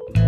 তুমি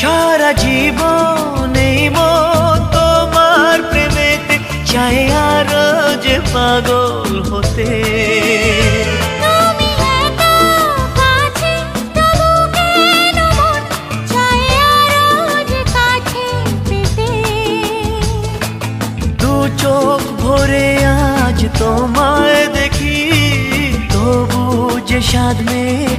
সারা জীবন এই মন তোমার প্রেমেতে চাই আর যে পাগল হতে। চোখ ভরে আজ তোমায় দেখি তবু যে স্বাদ মেয়ে